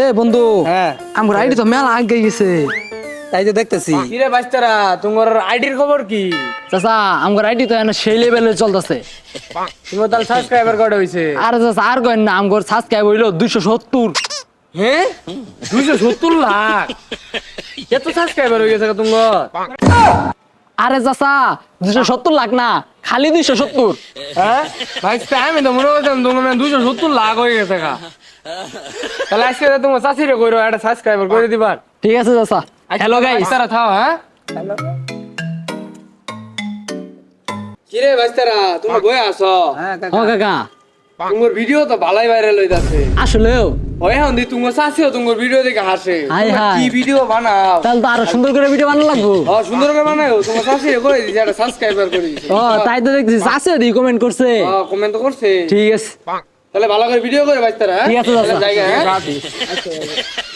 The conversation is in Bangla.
এ বন্ধু। হ্যাঁ। আমার আইডি তো মেলা আগে গেছে। তাই তো দেখতেছি। কিরে বাস্তারা তোমার আইডির খবর কি? চাচা আমার আইডি তো এখন সেই লেভেলে চলতেছে। তোমার তাহলে সাবস্ক্রাইবার হইছে? আর চাচা আর কই না আমার সাবস্ক্রাইব হইল দুইশো সত্তর। হ্যাঁ দুইশো সত্তর লাখ? এত সাবস্ক্রাইবার হয়ে গেছে তোমার। আরে চাচা দুইশো সত্তর লাখ না খালি দুইশো সত্তর। হ্যাঁ? ভাই আমি তো মনে করছিলাম তোমার দুইশো সত্তর লাখ হয়ে গেছে গা। তাহলে আজকে তোমার চাষিরে কইরো একটা সাবস্ক্রাইবার করে দিবার ঠিক আছে চাচা। হ্যালো গাইস বাস্তারা থাও হ্যাঁ? কিরে বাস্তারা তুমি বই আসো হ্যাঁ কাকা। তোমার ভিডিও তো ভালাই ভাইরাল হইতাছে। আসলেও। ওই দি তোমার চাষিও তোমার ভিডিও দেখে হাসে। High high. কি ভিডিও বানাও? তাহলে তো আরও সুন্দর করে ভিডিও বানানো লাগবো। ও সুন্দর করে বানাও তোমার করে দিছে একটা সাবস্ক্রাইবার করে দিছে ও তাই তো দেখছি আছে রিকমেন্ড করছে। কমেন্ট তো করছে। ঠিক আছে। তাহলে ভালো করে ভিডিও করে বাস্তারা ঠিক আছে, জায়গা হ্যাঁ?